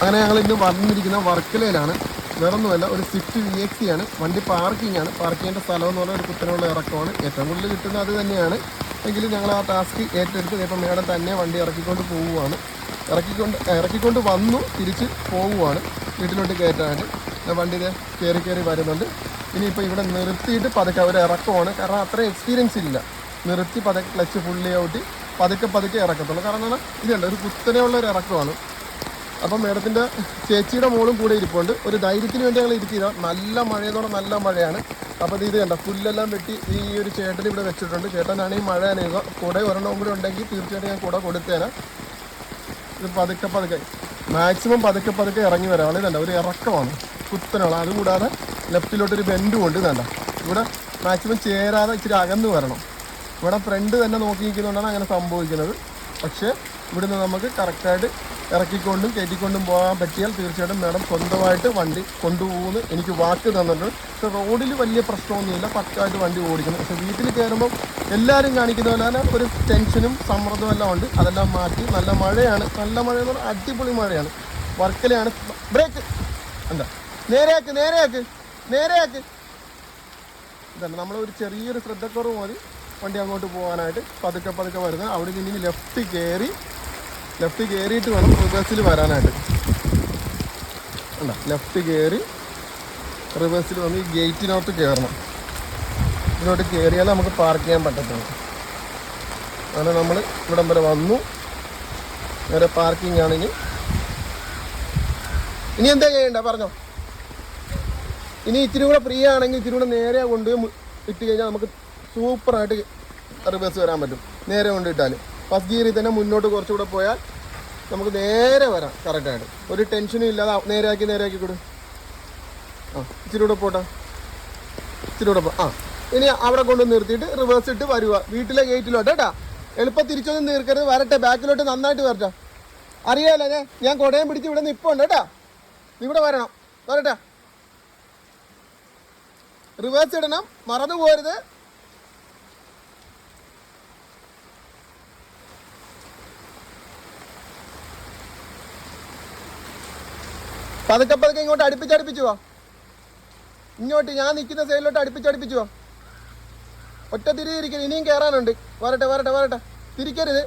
അങ്ങനെ ഞങ്ങൾ ഇന്ന് വന്നിരിക്കുന്ന വർക്കലയിലാണ്. വേറൊന്നുമല്ല ഒരു സ്വിഫ്റ്റ് വി എക്സി ആണ്. വണ്ടി പാർക്കിംഗ് ആണ്. പാർക്ക് ചെയ്യേണ്ട സ്ഥലം എന്ന് പറഞ്ഞാൽ ഒരു കുത്തനുള്ള ഇറക്കമാണ്. ഏറ്റവും കൂടുതൽ കിട്ടുന്നത് അത് തന്നെയാണ്. എങ്കിലും ഞങ്ങൾ ആ ടാസ്ക് ഏറ്റെടുത്ത് ഇപ്പം മേഡം തന്നെ വണ്ടി ഇറക്കിക്കൊണ്ട് പോവുകയാണ് ഇറക്കിക്കൊണ്ട് ഇറക്കിക്കൊണ്ട് വന്നു തിരിച്ച് പോവുകയാണ് വീട്ടിലോട്ട് കയറ്റാനായിട്ട്. വണ്ടി കയറി കയറി വരുന്നുണ്ട്. ഇനിയിപ്പോൾ ഇവിടെ നിർത്തിയിട്ട് പതുക്കെ അവർ ഇറക്കമാണ്. കാരണം അത്ര എക്സ്പീരിയൻസ് ഇല്ല. നിർത്തി പതുക്കെ ക്ലച്ച് ഫുള്ളി ഔട്ടി പതുക്കെ പതുക്കെ ഇറക്കത്തുള്ളൂ. കാരണം എന്താണ് ഇതുണ്ട് ഒരു കുത്തനെയുള്ള ഒരു ഇറക്കമാണ്. അപ്പം മേഡത്തിന്റെ ചേച്ചിയുടെ മോളും കൂടെ ഇരിപ്പുണ്ട്. ഒരു ധൈര്യത്തിന് വേണ്ടി ഞങ്ങൾ ഇരിക്കുക നല്ല മഴയതോടെ നല്ല മഴയാണ്. അപ്പോൾ ഇത് കണ്ട പുല്ലെല്ലാം വെട്ടി ഈ ഒരു ചേട്ടൻ ഇവിടെ വെച്ചിട്ടുണ്ട്. ചേട്ടനാണ് ഈ മഴ അനുഭവം കൂടെ ഒരെണ്ണം കൂടെ ഉണ്ടെങ്കിൽ തീർച്ചയായിട്ടും ഞാൻ കൂടെ കൊടുത്തേനെ. ഇത് പതുക്കെ പതുക്കെ. മാക്സിമം പതുക്കെ പതുക്കെ ഇറങ്ങി വരാം ഇതല്ല ഒരു ഇറക്കമാണ്. കുത്തനാണ്. അതുകൂടാതെ ലെഫ്റ്റിലോട്ടൊരു ബെൻഡും ഉണ്ട്. ഇതണ്ട ഇവിടെ മാക്സിമം ചേരാതെ ഇച്ചിരി അകന്ന് വരണം. ഇവിടെ ഫ്രണ്ട് തന്നെ നോക്കി നിൽക്കുന്നതുകൊണ്ടാണ് അങ്ങനെ സംഭവിക്കുന്നത്. പക്ഷേ ഇവിടുന്ന് നമുക്ക് കറക്റ്റായിട്ട് ഇറക്കിക്കൊണ്ടും കയറ്റിക്കൊണ്ടും പോകാൻ പറ്റിയാൽ തീർച്ചയായിട്ടും മാഡം സ്വന്തമായിട്ട് വണ്ടി കൊണ്ടുപോകുമെന്ന് എനിക്ക് വാക്ക് തന്നിട്ടുണ്ട്. പക്ഷെ റോഡിൽ വലിയ പ്രശ്നമൊന്നുമില്ല. പക്കായിട്ട് വണ്ടി ഓടിക്കണം പക്ഷെ വീട്ടിൽ കയറുമ്പോൾ എല്ലാവരും കാണിക്കുന്ന പോലെ തന്നെ ഒരു ടെൻഷനും സമ്മർദ്ദവും എല്ലാം ഉണ്ട്. അതെല്ലാം മാറ്റി നല്ല മഴയാണ്. നല്ല മഴ എന്ന് പറഞ്ഞാൽ അടിപൊളി മഴയാണ്. വർക്കലയാണ്. ബ്രേക്ക്. എന്താ? നേരെയാക്ക് നേരെയാക്ക് നേരെയാക്ക്. ഇതാണ്. നമ്മളൊരു ചെറിയൊരു ശ്രദ്ധക്കുറവ് മതി വണ്ടി അങ്ങോട്ട് പോകാനായിട്ട് പതുക്കെ പതുക്കെ വരുന്നത്. അവിടെ നിന്ന് ലെഫ്റ്റ് കയറി ലെഫ്റ്റ് കയറിയിട്ട് വേണം റിവേഴ്സിൽ വരാനായിട്ട്. അല്ല ലെഫ്റ്റ് കയറി റിവേഴ്സിൽ വന്ന് ഈ ഗേറ്റിനകത്ത് കയറണം ഇതിനോട്ട് കയറിയാലേ നമുക്ക് പാർക്ക് ചെയ്യാൻ പറ്റത്തുള്ളൂ. അങ്ങനെ നമ്മൾ ഇവിടം വരെ വന്നു. നേരെ പാർക്കിംഗ് ആണ് ഇനി എന്താ ചെയ്യണ്ട? പറഞ്ഞോ. ഇനി ഇത്തിരി കൂടെ ഫ്രീ ആണെങ്കിൽ ഇത്തിരി കൂടെ നേരെ കൊണ്ട് ഇട്ട് കഴിഞ്ഞാൽ നമുക്ക് സൂപ്പറായിട്ട് റിവേഴ്സ് വരാൻ പറ്റും. നേരെ കൊണ്ട് കൊണ്ടിട്ടാൽ ഫസ്റ്റ് ഗിയറിൽ തന്നെ മുന്നോട്ട് കുറച്ചുകൂടെ പോയാൽ നമുക്ക് നേരെ വരാം കറക്റ്റായിട്ട്. ഒരു ടെൻഷനും ഇല്ലാതെ നേരെയാക്കി നേരെയാക്കി കൊടു. ആ ഇച്ചിരി കൂടെ പോട്ടെ. ഇച്ചിരി കൂടെ പോ ആ. ഇനി അവിടെ കൊണ്ട് നിർത്തിയിട്ട് റിവേഴ്സ് ഇട്ട് വരുക വീട്ടിലെ ഗേറ്റിലോട്ട് കേട്ടാ. എളുപ്പം തിരിച്ചൊന്നും തീർക്കരുത് വരട്ടെ ബാക്കിലോട്ട് നന്നായിട്ട് വരട്ടെ. അറിയാലോ ഞാൻ ഞാൻ കുടയും പിടിച്ച് ഇവിടെ നിൽപ്പുണ്ട് കേട്ടാ. ഇവിടെ വരണം. വരട്ടെ. റിവേഴ്സ് ഇടണം. മറന്നു പോരുത്. പതുക്കെ പതുക്കെ ഇങ്ങോട്ട് അടുപ്പിച്ചടുപ്പിച്ചു വാ. ഇങ്ങോട്ട് ഞാൻ നിൽക്കുന്ന സൈഡിലോട്ട് അടുപ്പിച്ചടുപ്പിച്ചു വാ. ഒറ്റ തിരി തിരിക്കരുത് ഇനിയും കയറാനുണ്ട് വരട്ടെ വരട്ടെ വരട്ടെ. തിരിക്കരുത്.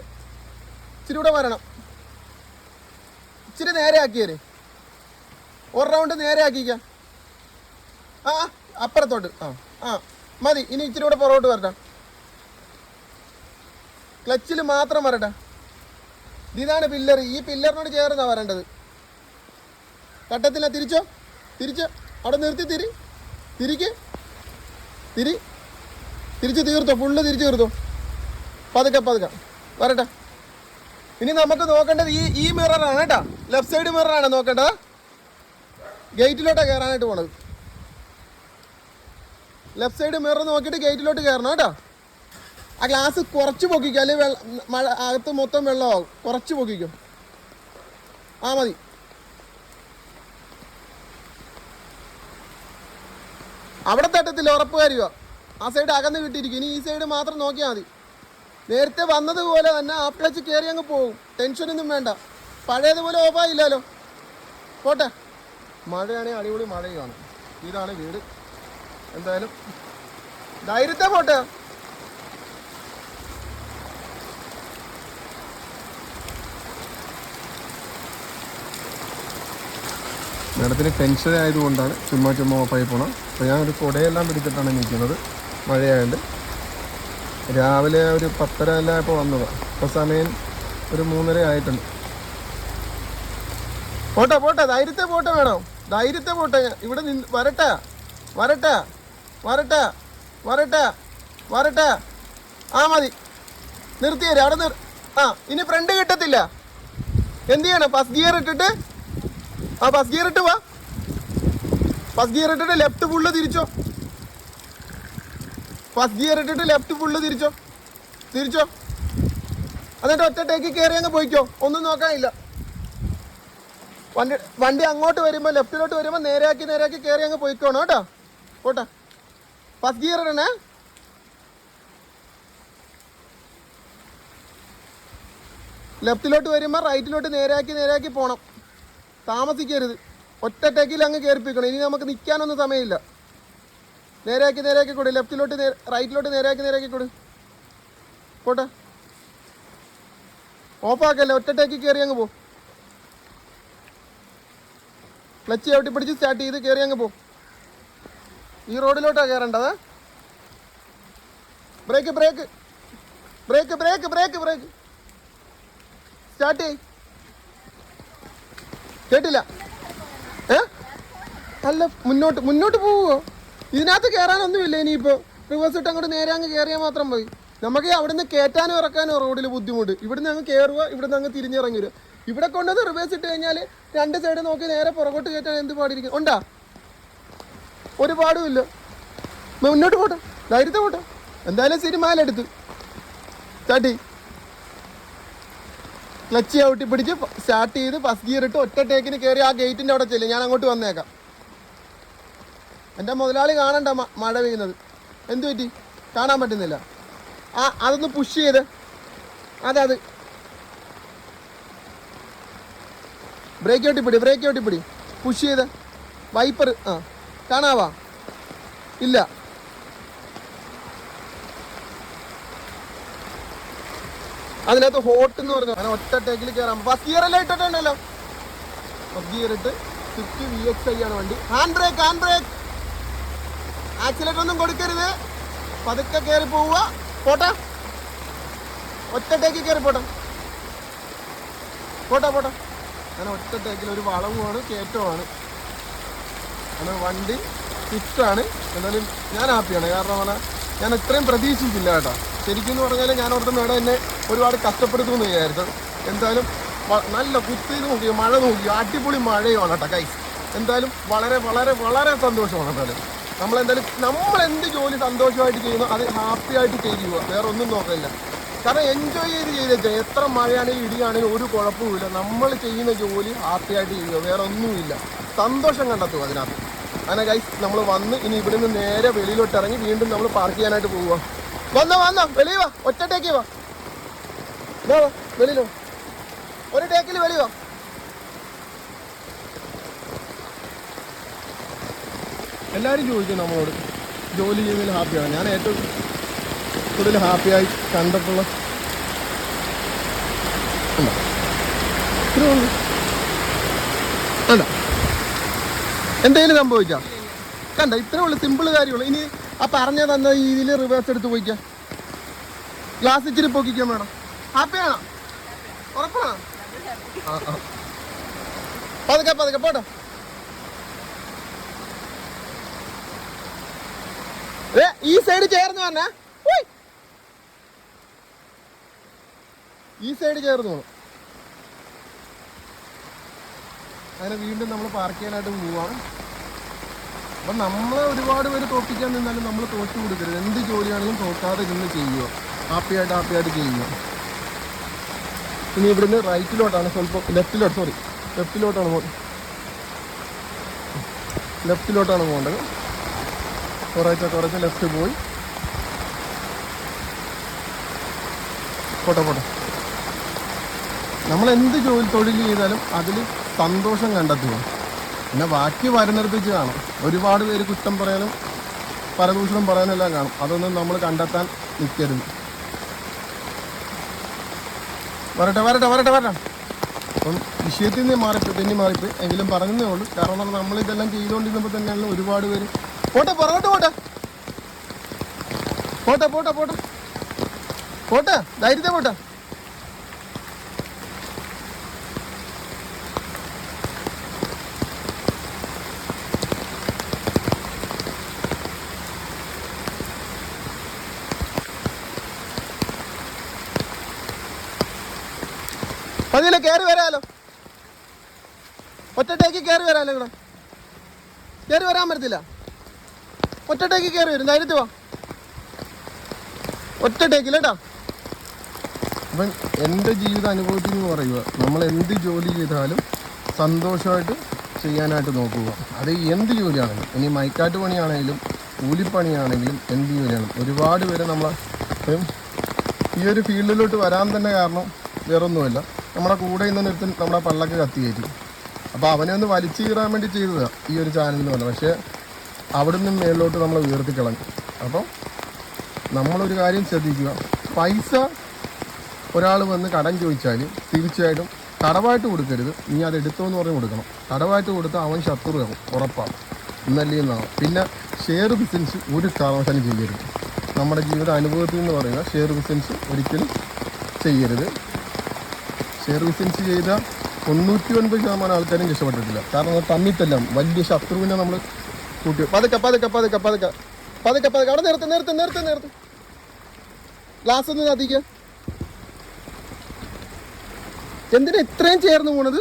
ഇച്ചിരി കൂടെ വരണം. ഇച്ചിരി നേരെ ആക്കിയേര് ഒരു റൗണ്ട് നേരെ ആക്കിക്കാം ആ അപ്പുറത്തോട്ട്. ആ ആ മതി. ഇനി ഇച്ചിരി കൂടെ പുറകോട്ട് വരട്ടെ. ക്ലച്ചിൽ മാത്രം വരട്ടെ. ഇതാണ് പില്ലർ ഈ പില്ലറിനോട് ചേർന്നാണ് വരേണ്ടത്. തട്ടത്തില്ല തിരിച്ചോ തിരിച്ച്. അവിടെ നിർത്തി തിരി തിരിക്ക് തിരി. തിരിച്ച് തീർത്തോ ഫുള്ള് തിരിച്ച് തീർത്തോ. പതുക്കെ പതുക്കെ. വരട്ടെ. ഇനി നമുക്ക് നോക്കേണ്ടത് ഈ ഈ മിററാണ് കേട്ടോ. ലെഫ്റ്റ് സൈഡ് മിററാണ് നോക്കേണ്ടത്. ഗേറ്റിലോട്ടാണ് കയറാനായിട്ട് പോണത്. ലെഫ്റ്റ് സൈഡ് മിറർ നോക്കിയിട്ട് ഗേറ്റിലോട്ട് കയറണം കേട്ടോ. ആ ഗ്ലാസ് കുറച്ച് പൊക്കിക്കും. അല്ലെങ്കിൽ വെള്ള മഴ അകത്ത് മൊത്തം വെള്ളമാകും കുറച്ച് പൊക്കിക്കും. ആ മതി. അവിടെ തട്ടത്തില്ല ഉറപ്പ് കാര്യമോ ആ സൈഡ് അകന്ന് കിട്ടിയിരിക്കും ഇനി ഈ സൈഡ് മാത്രം നോക്കിയാൽ മതി. നേരത്തെ വന്നതുപോലെ തന്നെ ആ പ്ലച്ച് കയറി അങ്ങ് പോകും. ടെൻഷനൊന്നും വേണ്ട. പഴയതുപോലെ ഓഫായില്ലല്ലോ പോട്ടെ. മഴയാണെങ്കിൽ അടിപൊളി മഴയുമാണ് ഇതാണ് വീട്. എന്തായാലും ധൈര്യത്തെ പോട്ടെ. മേഡത്തിന് ടെൻഷൻ ആയതുകൊണ്ടാണ് ചുമ്മാ ചുമ്മാ ഓഫായി പോകണം അപ്പോൾ ഞാൻ ഒരു കുടയെല്ലാം പിടിച്ചിട്ടാണ് നിൽക്കുന്നത്. മഴയായത് രാവിലെ ഒരു പത്തര എല്ലാം ഇപ്പോൾ വന്നതാണ് ഇപ്പോൾ സമയം ഒരു മൂന്നര ആയിട്ടുണ്ട്. പോട്ടെ പോട്ടെ ധൈര്യത്തെ പോട്ടെ വേണം ധൈര്യത്തെ പോട്ടെ. ഇവിടെ നിന്ന് വരട്ടെ വരട്ടെ വരട്ടെ വരട്ടെ വരട്ടെ. ആ മതി. നിർത്തിയേരെ അവിടെ നിർ ആ ഇനി ഫ്രണ്ട് കിട്ടത്തില്ല. എന്ത് ചെയ്യണം? ഫസ്റ്റ് ഗിയർ ഇട്ടിട്ട് ആ ഫസ്റ്റ് ഗിയർ ഇട്ട് വാ. ഫസ്റ്റ് ഗിയർ ഇട്ടിട്ട് ലെഫ്റ്റ് ഫുള്ള് തിരിച്ചോ. ഫസ്റ്റ് ഗിയർ ഇട്ടിട്ട് ലെഫ്റ്റ് ഫുള്ള് തിരിച്ചോ. തിരിച്ചോ. എന്നിട്ട് ഒറ്റ ടേക്ക് കയറി അങ്ങ് പോയിക്കോ. ഒന്നും നോക്കാനില്ല. വണ്ടി വണ്ടി അങ്ങോട്ട് വരുമ്പോൾ ലെഫ്റ്റിലോട്ട് വരുമ്പോൾ നേരെയാക്കി നേരെയാക്കി കയറി അങ്ങ് പോയിക്കോണം കേട്ടോ പോട്ടെ. ഫസ്റ്റ് ഗിയർ ഇടണേ. ലെഫ്റ്റിലോട്ട് വരുമ്പോൾ റൈറ്റിലോട്ട് നേരെയാക്കി നേരെയാക്കി പോകണം താമസിക്കരുത്. ഒറ്റ ടേക്കിൽ അങ്ങ് കയറിപ്പിക്കണം ഇനി നമുക്ക് നിൽക്കാനൊന്നും സമയമില്ല. നേരെയാക്കി നേരെയാക്കി കൊടു. ലെഫ്റ്റിലോട്ട് റൈറ്റിലോട്ട് നേരെയാക്കി നേരെയാക്കി കൊടു. പോട്ടെ. ഓഫാക്കല്ലേ? ഒറ്റ ടേക്കിൽ കയറി അങ്ങ് പോ. ക്ലച്ച് ചവിട്ടി പിടിച്ച് സ്റ്റാർട്ട് ചെയ്ത് കയറി അങ്ങ് പോ. ഈ റോഡിലോട്ടാണ് കയറേണ്ടത് brake brake. Brake brake brake brake. Start ചെയ് കേട്ടില്ല. ഏ? അല്ല മുന്നോട്ട് മുന്നോട്ട് പോവുമോ ഇതിനകത്ത് കയറാനൊന്നുമില്ല ഇനിയിപ്പോൾ റിവേഴ്സ് ഇട്ട് അങ്ങോട്ട് നേരെ അങ്ങ് കയറിയാൽ മാത്രം മതി. നമുക്ക് അവിടുന്ന് കയറ്റാനും ഇറക്കാനും റോഡിൽ ബുദ്ധിമുട്ട്. ഇവിടുന്ന് അങ്ങ് കയറുക ഇവിടുന്ന് അങ്ങ് തിരിഞ്ഞിറങ്ങി വരിക ഇവിടെ കൊണ്ടുവന്ന് റിവേഴ്സ് ഇട്ട് കഴിഞ്ഞാൽ രണ്ട് സൈഡ് നോക്കി നേരെ പുറകോട്ട് കയറ്റാൻ എന്ത് പാടിയിരിക്കും ഉണ്ടാ? ഒരു പാടുമില്ല മുന്നോട്ട് പോട്ടെ. ധൈര്യത്തെ പോട്ടെ. എന്തായാലും സിനിമയിലെടുത്ത് ചാട്ടി ക്ലച്ച് ചവിട്ടി പിടിച്ച് സ്റ്റാർട്ട് ചെയ്ത് ഫസ്റ്റ് ഗിയർ ഇട്ട് ഒറ്റ ടേക്കിന് കയറി ആ ഗേറ്റിന്റെ അവിടെ ചെല്ലും. ഞാൻ അങ്ങോട്ട് വന്നേക്കാം. എന്റെ മുതലാളി കാണണ്ട മഴ പെയ്യുന്നത്. എന്തു പറ്റി? കാണാൻ പറ്റുന്നില്ല. ആ അതൊന്ന് പുഷ് ചെയ്ത്. അതെ അത്. ബ്രേക്ക് ഒട്ടിപ്പിടി ബ്രേക്ക് ഒട്ടിപ്പിടി പുഷ് ചെയ്ത്. വൈപ്പർ ആ. കാണാവാ? ഇല്ല. അതിനകത്ത് ഹോട്ട് എന്ന് പറഞ്ഞു അങ്ങനെ ഒറ്റ ടേക്കിൽ കയറാം ഫസ്റ്റ് ഗിയർ എല്ലാം ഇട്ടിട്ടുണ്ടല്ലോ? ഫസ്റ്റ് ഗിയർ ഇട്ട് സ്വിഫ്റ്റ് വി എക്സ് ഐ ആണ് വണ്ടി. Hand brake hand brake accelerator ഒന്നും കൊടുക്കരുത്. പതുക്കെ കയറി പോവുക. പോട്ടെ? ഒറ്റ ടേക്കിൽ കയറി പോട്ടെ. പോട്ടെ പോട്ടെ. അങ്ങനെ ഒറ്റ ടേക്കിൽ ഒരു വളവുമാണ് കയറ്റമാണ് അങ്ങനെ വണ്ടി ഫിക്സാണ് എന്നാലും ഞാൻ ഹാപ്പിയാണ് കാരണം പറഞ്ഞാൽ ഞാൻ ഇത്രയും പ്രതീക്ഷിച്ചില്ല കേട്ടോ. ശരിക്കും എന്ന് പറഞ്ഞാൽ ഞാൻ അവിടുത്തെ മേഡം എന്നെ ഒരുപാട് കഷ്ടപ്പെടുത്തുമെന്ന് വിചാരിച്ചു. എന്തായാലും നല്ല കുത്തി നോക്കി മഴ നോക്കി അടിപൊളി മഴയുമാണ് കേട്ടോ കൈ എന്തായാലും വളരെ വളരെ വളരെ സന്തോഷമാണ് എന്തായാലും. നമ്മളെന്തായാലും നമ്മൾ എന്ത് ജോലി സന്തോഷമായിട്ട് ചെയ്യുന്നു അത് ഹാപ്പി ആയിട്ട് ചെയ്യുക വേറെ ഒന്നും നോക്കില്ല കാരണം എൻജോയ് ചെയ്ത് ചെയ്തേച്ചാൽ എത്ര മഴയാണെങ്കിലും ഇടിയാണെങ്കിലും ഒരു കുഴപ്പമില്ല നമ്മൾ ചെയ്യുന്ന ജോലി ഹാപ്പി ആയിട്ട് ചെയ്യുക വേറെ ഒന്നുമില്ല. സന്തോഷം കണ്ടെത്തുക അതിനകത്ത്. അങ്ങനെ ഗൈസ് നമ്മൾ വന്ന് ഇനി ഇവിടെ നിന്ന് നേരെ വെളിയിലോട്ട് ഇറങ്ങി വീണ്ടും നമ്മൾ പാർക്ക് ചെയ്യാനായിട്ട് പോവുക. വന്നോ വന്നോ. വെളിയിൽ വാ. ഒറ്റ ടേക്ക് വാ. വാ, വാ. ഒരു ടേക്കിൽ വെളി വാ. എല്ലാവരും ചോദിക്കും നമ്മളോട്. ജോലി ചെയ്യുന്നതിൽ ഹാപ്പിയാണ് ഞാൻ ഏറ്റവും കൂടുതൽ ഹാപ്പിയായി കണ്ടിട്ടുള്ള? എന്തെങ്കിലും സംഭവിച്ചാ? കണ്ട? ഇത്രേ ഉള്ളു സിമ്പിൾ കാര്യമുള്ളൂ. ഇനി ആ പറഞ്ഞ തന്ന രീതിയിൽ റിവേഴ്സ് എടുത്ത് പോയിക്കാം? ഗ്ലാസ് ഇച്ചിരി പൊക്കിക്കാം വേണം ഹാപ്പിയാണോ ഉറപ്പാണോ? ആ ആ. പതുക്കെ പതുക്കെ പോട്ടെ. ഏ, ഈ സൈഡ് ചേർന്ന് പറഞ്ഞ? ഈ സൈഡ് ചേർന്ന് അങ്ങനെ വീണ്ടും നമ്മൾ പാർക്ക് ചെയ്യാനായിട്ട് പോവാണ്. അപ്പം നമ്മളെ ഒരുപാട് പേര് തോൽപ്പിക്കാൻ നിന്നാലും നമ്മൾ തോറ്റു കൊടുക്കരുത്. എന്ത് ജോലിയാണെങ്കിലും തോക്കാതെ ഇരുന്ന് ചെയ്യുക. ഹാപ്പിയായിട്ട് ഹാപ്പിയായിട്ട് ചെയ്യുക. ഇനി ഇവിടുന്ന് റൈറ്റിലോട്ടാണ് സ്വല്പം ലെഫ്റ്റിലോട്ട് സോറി ലെഫ്റ്റിലോട്ടാണ് പോകുന്നത് ലെഫ്റ്റിലോട്ടാണ് പോകേണ്ടത്. കുറേച്ച കുറച്ച് ലെഫ്റ്റ് പോയി. പോട്ടെ പോട്ടെ. നമ്മൾ എന്ത് ജോലി തൊഴിൽ ചെയ്താലും അതിൽ സന്തോഷം കണ്ടെത്തുക. പിന്നെ ബാക്കി വരുന്നിടത്ത് വെച്ച് കാണും. ഒരുപാട് പേര് കുറ്റം പറയാനും പരദൂഷണം പറയാനും എല്ലാം കാണും. അതൊന്നും നമ്മൾ കണ്ടെത്താൻ നിൽക്കരുത് വരട്ടെ വരട്ടെ വരട്ടെ വരട്ടെ. അപ്പം വിഷയത്തിൽ നിന്ന് മാറിപ്പോയി തെന്നി മാറിപ്പോയി. എങ്കിലും പറഞ്ഞതേ ഉള്ളൂ. കാരണം നമ്മൾ ഇതെല്ലാം ചെയ്തുകൊണ്ടിരുന്നപ്പോൾ തന്നെയാണ് ഒരുപാട് പേര്. പോട്ടെ പുറകോട്ട് പോട്ടെ. പോട്ടെ പോട്ടെ പോട്ടെ. പോട്ടെ ധൈര്യത്തെ പോട്ടെ. മതിയല്ലോ കയറി വരാലോ. ഒറ്റട്ടേക്ക് കയറി വരാലോ ഇവിടെ. കയറി വരാൻ പറ്റത്തില്ല. ഒറ്റട്ടേക്ക് കയറി വരും. ധൈര്യത്തിൽ വാ. ഒറ്റട്ടേക്കില്ല കേട്ടോ. അപ്പം എന്റെ ജീവിത അനുഭവത്തിൽ എന്ന് പറയുക നമ്മൾ എന്ത് ജോലി ചെയ്താലും സന്തോഷമായിട്ട് ചെയ്യാനായിട്ട് നോക്കുക. അത് എന്ത് ജോലിയാണെങ്കിലും ഇനി മൈക്കാട്ട് പണിയാണെങ്കിലും കൂലിപ്പണിയാണെങ്കിലും എന്ത് ജോലിയാണ് ഒരുപാട് പേര് നമ്മൾ ഈ ഒരു ഫീൽഡിലോട്ട് വരാൻ തന്നെ കാരണം വേറൊന്നുമല്ല. നമ്മുടെ കൂടെ ഇന്ന് നിർത്തി നമ്മുടെ പള്ളക്ക് കത്തി കയറ്റി. അപ്പോൾ അവനെ ഒന്ന് വലിച്ചു കീറാൻ വേണ്ടി ചെയ്തതാണ് ഈ ഒരു ചാനൽ എന്ന് പറഞ്ഞത്. പക്ഷേ അവിടെ നിന്നും മേളിലോട്ട് നമ്മൾ ഉയർത്തി കളഞ്ഞു അപ്പം നമ്മളൊരു കാര്യം ശ്രദ്ധിക്കുക. പൈസ ഒരാൾ വന്ന് കടം ചോദിച്ചാൽ തീർച്ചയായിട്ടും കടവായിട്ട് കൊടുക്കരുത്. നീ അത് എടുത്തോ എന്ന് പറഞ്ഞ് കൊടുക്കണം. കടവായിട്ട് കൊടുത്താൽ അവൻ ശത്രുവാകും ഉറപ്പാണ് ഇന്നല്ലേ എന്നാണ് പിന്നെ ഷെയർ ബിസിനസ് ഒരു കാരണവശാലും ചെയ്യരുത്. നമ്മുടെ ജീവിത അനുഭവത്തിൽ നിന്ന് പറയുക ഷെയർ ബിസിനസ് ഒരിക്കലും ചെയ്യരുത്. ഷെയർ ബിസിനസ് ചെയ്ത തൊണ്ണൂറ്റി ഒൻപത് ശതമാനം ആൾക്കാരും രക്ഷപ്പെട്ടിട്ടില്ല. കാരണം തമ്മിത്തെല്ലാം വലിയ ശത്രുവിനെ നമ്മൾ കൂട്ടി പതുക്കെ പതുക്കെ പതുക്കെ പതുക്കെ. പതുക്കെ പതുക്കെ. അവിടെ നേരത്തെ നേരത്തെ നേരത്തെ നേരത്തെ ഗ്ലാസ് ഒന്ന് കത്തിക്ക എന്തിനാ ഇത്രയും ചേർന്ന് പോണത്?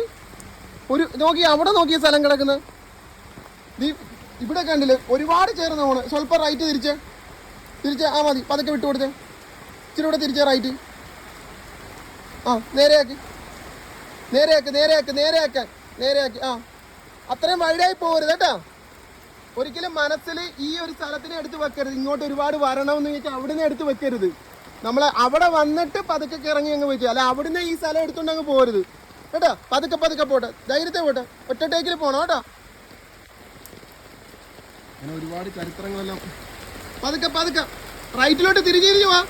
ഒരു നോക്കി അവിടെ നോക്കിയ സ്ഥലം കിടക്കുന്നത്. നീ ഇവിടെ കണ്ടില്ലേ? ഒരുപാട് ചേർന്ന് പോണ്. സ്വല്പം റൈറ്റ് തിരിച്ച്. തിരിച്ച് ആ മതി. പതുക്കെ വിട്ടു കൊടുത്തേ ഇച്ചിരി കൂടെ തിരിച്ച റൈറ്റ് ആ നേരെയാക്കി. നേരെയാക്ക് നേരെയാക്ക് നേരെയാക്കാൻ നേരെയാക്കി. ആ. അത്രയും വൈഡായി പോകരുത് കേട്ടോ. ഒരിക്കലും മനസ്സിൽ ഈ ഒരു സ്ഥലത്തിനെ എടുത്ത് വെക്കരുത്. ഇങ്ങോട്ട് ഒരുപാട് വരണമെന്ന് ചോദിച്ചാൽ അവിടുന്ന് എടുത്ത് വെക്കരുത്. നമ്മൾ അവിടെ വന്നിട്ട് പതുക്കെ ഇറങ്ങി അങ്ങ് വെക്കുക അല്ല അവിടുന്ന് ഈ സ്ഥലം എടുത്തുകൊണ്ട് അങ്ങ് പോരുത് കേട്ടോ? പതുക്കെ പതുക്കെ പോട്ടെ. ധൈര്യത്തെ പോട്ടെ. ഒറ്റ ടേക്കിൽ പോണം കേട്ടോ. അങ്ങനെ ഒരുപാട് ചരിത്രങ്ങളെല്ലാം പതുക്കെ പതുക്കെ. റൈറ്റിലോട്ട് തിരിഞ്ഞു തിരിഞ്ഞു വാ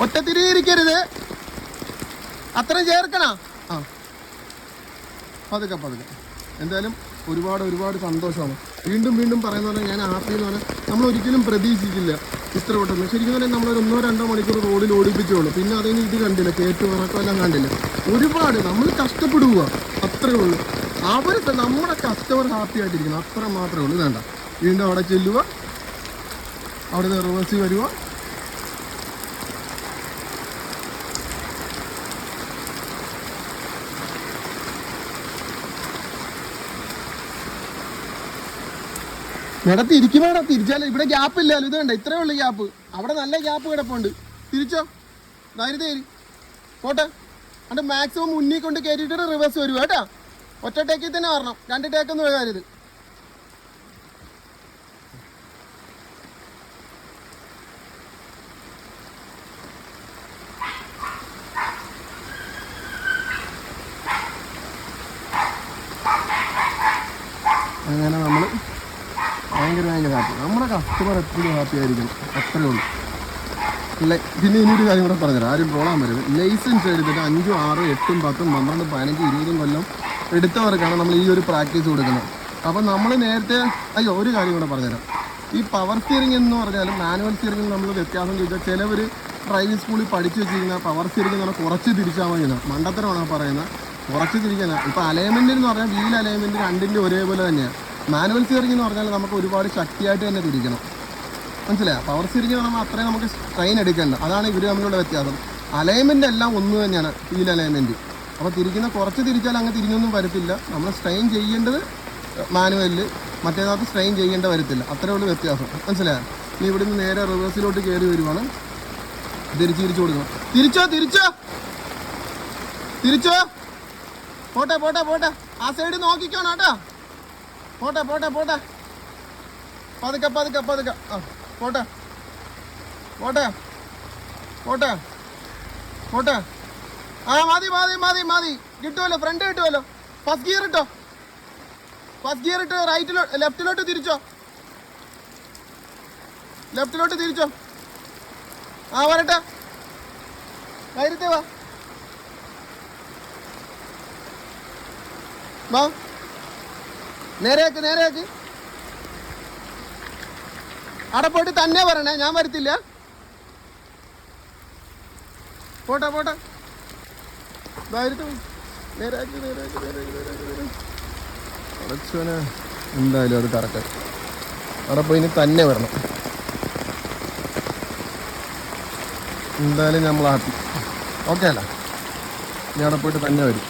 ഒറ്റ തിരിയിരിക്കരുത് അത്രയും ചേർക്കണ. ആ. പതുക്കെ പതുക്കെ. എന്തായാലും ഒരുപാട് ഒരുപാട് സന്തോഷമാണ്. വീണ്ടും വീണ്ടും പറയുന്ന പോലെ ഞാൻ ഹാപ്പി എന്ന് പറഞ്ഞാൽ നമ്മൾ ഒരിക്കലും പ്രതീക്ഷിച്ചില്ല ഇത്ര പെട്ടെന്ന് ശരിക്കും പറഞ്ഞാൽ നമ്മൾ ഒരു ഒന്നോ രണ്ടോ മണിക്കൂർ റോഡിൽ ഓടിപ്പിച്ചുള്ളൂ. പിന്നെ അതിന് ഇത് കണ്ടില്ല. കേട്ട് ഇറക്കമെല്ലാം കണ്ടില്ല. ഒരുപാട് നമ്മൾ കഷ്ടപ്പെടുക അത്രേ ഉള്ളൂ. അവരൊക്കെ നമ്മുടെ കസ്റ്റമർ ഹാപ്പി ആയിട്ടിരിക്കണം അത്ര മാത്രമേ ഉള്ളൂ. വേണ്ട വീണ്ടും അവിടെ ചെല്ലുക അവിടെ നിന്ന് റിവേഴ്സ് വരിക മേഡം തിരിക്കുമ്പോടാ തിരിച്ചാലോ ഇവിടെ ഗ്യാപ്പ് ഇല്ലല്ലോ. ഇത് കണ്ട? ഇത്രേ ഉള്ളു ഗ്യാപ്പ് അവിടെ നല്ല ഗ്യാപ്പ് കിടപ്പുണ്ട്. തിരിച്ചോ? ധൈര്യം തേരി. പോട്ടെ. എന്നിട്ട് മാക്സിമം മുന്നിൽ കൊണ്ട് കയറ്റിയിട്ട് റിവേഴ്സ് വരുക ഒറ്റ ടേക്കിൽ തന്നെ വരണം. രണ്ട് ടേക്കൊന്നും എഴുതരുത് അങ്ങനെ നമ്മൾ ഭയങ്കര ഭയങ്കര ഹാപ്പി നമ്മുടെ കസ്റ്റമർ എപ്പോഴും ഹാപ്പി ആയിരിക്കണം. അത്രേ ഉള്ളൂ. പിന്നെ ഇനിയൊരു കാര്യം കൂടെ പറഞ്ഞുതരാം. ആരും ട്രോളാൻ വരുന്നത് ലൈസൻസ് എടുത്തിട്ട് അഞ്ചും ആറും എട്ടും പത്തും പന്ത്രണ്ട് പതിനഞ്ച് ഇരുപതും കൊല്ലം എടുത്തവർക്കാണ് നമ്മൾ ഈ ഒരു പ്രാക്ടീസ് കൊടുക്കുന്നത്. അപ്പം നമ്മൾ നേരത്തെ അയ്യോ ഒരു കാര്യം കൂടെ പറഞ്ഞുതരാം. ഈ പവർ സ്റ്റിയറിംഗ് എന്ന് പറഞ്ഞാലും മാനുവൽ സ്റ്റിയറിംഗിൽ നമ്മൾ വ്യത്യാസം ചോദിച്ചാൽ ചിലവർ ഡ്രൈവിംഗ് സ്കൂളിൽ പഠിച്ചു വെച്ചിരിക്കുന്ന പവർ സ്റ്റിയറിംഗ് പറഞ്ഞാൽ കുറച്ച് തിരിച്ചാൽ മതി. മണ്ടത്തരമാണ് പറയുന്നത്? കുറച്ച് തിരിക്കാൻ ഇപ്പോൾ അലൈൻമെന്റ് എന്ന് പറഞ്ഞാൽ വീൽ അലൈൻമെന്റ് രണ്ടിന്റെ ഒരേപോലെ തന്നെയാണ് മാനുവൽ സ്റ്റിയറിംഗ് എന്ന് പറഞ്ഞാൽ നമുക്ക് ഒരുപാട് ശക്തിയായിട്ട് തന്നെ തിരിക്കണം. മനസ്സിലായോ പവർ സീരിഞ്ഞ് പറയുമ്പോൾ അത്രയും നമുക്ക് സ്ട്രെയിൻ എടുക്കേണ്ട. അതാണ് ഇവർ തമ്മിലുള്ള വ്യത്യാസം. അലൈൻമെന്റ് എല്ലാം ഒന്ന് തന്നെയാണ് വീൽ അലൈൻമെന്റ് അപ്പോൾ തിരിക്കുന്ന കുറച്ച് തിരിച്ചാൽ അങ്ങ് തിരിഞ്ഞൊന്നും വരത്തില്ല. നമ്മൾ സ്ട്രെയിൻ ചെയ്യേണ്ടത് മാനുവലിൽ മറ്റേതാകത്ത് സ്ട്രെയിൻ ചെയ്യേണ്ട വരത്തില്ല. അത്രേ ഉള്ളൂ വ്യത്യാസം. മനസ്സിലായോ? ഇനി ഇവിടുന്ന് നേരെ റിവേഴ്സിലോട്ട് കയറി വരുവാണ്. തിരിച്ച് തിരിച്ചു കൊടുക്കണം. തിരിച്ചോ തിരിച്ചോ? തിരിച്ചോ? പോട്ടെ പോട്ടെ പോട്ടെ. ആ സൈഡ് നോക്കിക്കോണം കേട്ടോ. പോട്ടെ പോട്ടെ പോട്ടെ. പതുക്കെ പതുക്കെ പതുക്കെ. ആ. പോട്ടെ. പോട്ടെ. പോട്ടെ. പോട്ടെ. ആ മതി മതി മതി മതി. കിട്ടുമല്ലോ ഫ്രണ്ട് കിട്ടുമല്ലോ ഫസ്റ്റ് ഗിയർ ഇട്ടോ. ഫസ്റ്റ് ഗിയർ ഇട്ട് റൈറ്റിലോ ലെഫ്റ്റിലോട്ട് തിരിച്ചോ. ലെഫ്റ്റിലോട്ട് തിരിച്ചോ. ആ വരട്ടെ. ധൈര്യത്തെ വാ. വാ. നേരെയാക്ക് നേരെയാക്ക്. അവിടെ പോയിട്ട് തന്നെ പറയണേ ഞാൻ വരത്തില്ല. പോട്ടെ പോട്ടെ. എന്തായാലും അത് കറക്റ്റ്. അവിടെ പോയി ഇനി തന്നെ വരണം. എന്തായാലും നമ്മൾ ഹാപ്പി ഓക്കെ അല്ല. ഇനി അവിടെ പോയിട്ട് തന്നെ വരും.